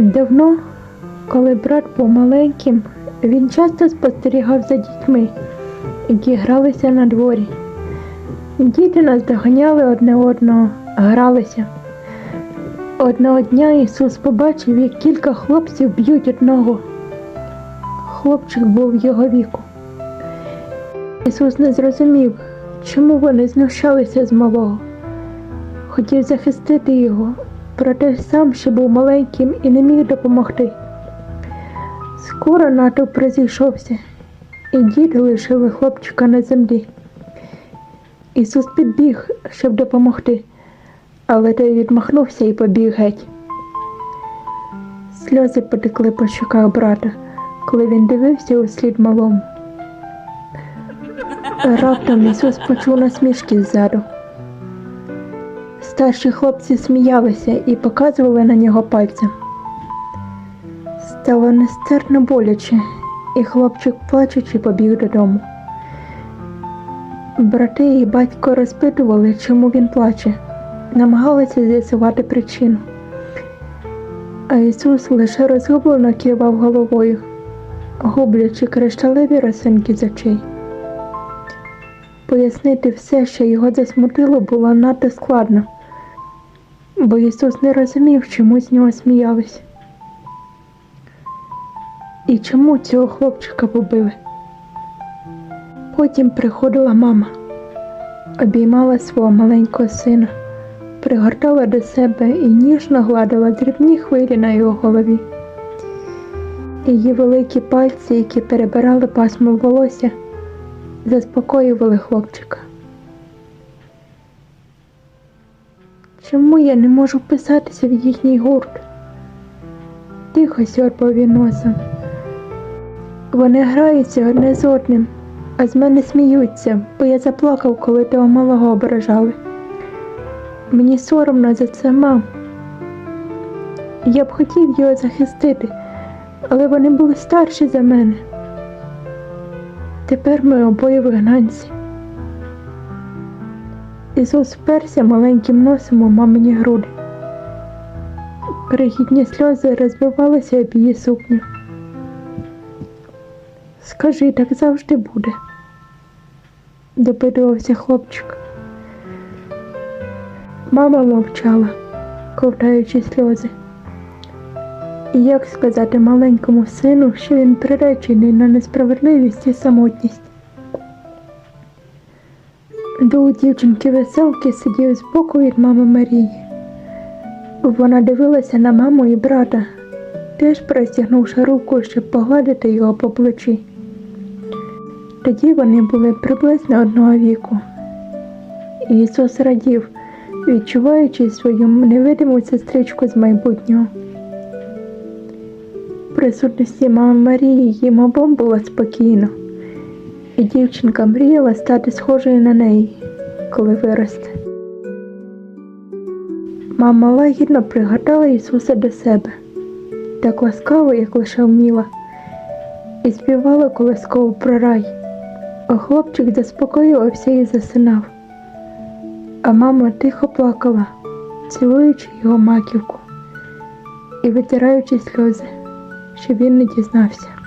Давно, коли брат був маленьким, він часто спостерігав за дітьми, які гралися на дворі. Діти наздоганяли одне одного, гралися. Одного дня Ісус побачив, як кілька хлопців б'ють одного. Хлопчик був його віку. Ісус не зрозумів, чому вони знущалися з малого. Хотів захистити його, проте сам ще був маленьким і не міг допомогти. Скоро натовп розійшовся, і діти лишили хлопчика на землі. Ісус підбіг, щоб допомогти, але той відмахнувся і побіг геть. Сльози потекли по щоках брата, коли він дивився у слід малому. Раптом Ісус почув насмішки ззаду. Старші хлопці сміялися і показували на нього пальцем. Стало нестерпно боляче, і хлопчик, плачучи, побіг додому. Брати і батько розпитували, чому він плаче, намагалися з'ясувати причину. А Ісус лише розгублено кивав головою, гублячи кришталеві росинки з очей. Пояснити все, що його засмутило, було надто складно, бо Ісус не розумів, чому з нього сміялись. І чому цього хлопчика побили? Потім приходила мама, обіймала свого маленького сина, пригортала до себе і ніжно гладила дрібні хвилі на його голові. Її великі пальці, які перебирали пасмо волосся, заспокоювали хлопчика. Чому я не можу вписатися в їхній гурт? Тихо сьорбав він носом. Вони граються одне з одним, а з мене сміються, бо я заплакав, коли того малого ображали. Мені соромно за це, мам. Я б хотів його захистити, але вони були старші за мене. Тепер ми обоє вигнанці. Ісус вперся маленьким носом у мамині груди. Крихітні сльози розбивалися об її сукню. Скажи, так завжди буде, допитувався хлопчик. Мама мовчала, ковтаючи сльози. І як сказати маленькому сину, що він приречений на несправедливість і самотність? До дівчинки веселки сидів збоку від мами Марії. Вона дивилася на маму і брата, теж простягнувши руку, щоб погладити його по плечі. Тоді вони були приблизно одного віку. Ісус радів, відчуваючи свою невидиму сестричку з майбутнього. В присутності мами Марії їм обом було спокійно, і дівчинка мріяла стати схожою на неї, коли виросте. Мама лагідно пригадала Ісуса до себе, так ласкаво, як лише вміла, і співала колисково про рай. А хлопчик заспокоювався і засинав, а мама тихо плакала, цілуючи його маківку і витираючи сльози, щоб він не дізнався.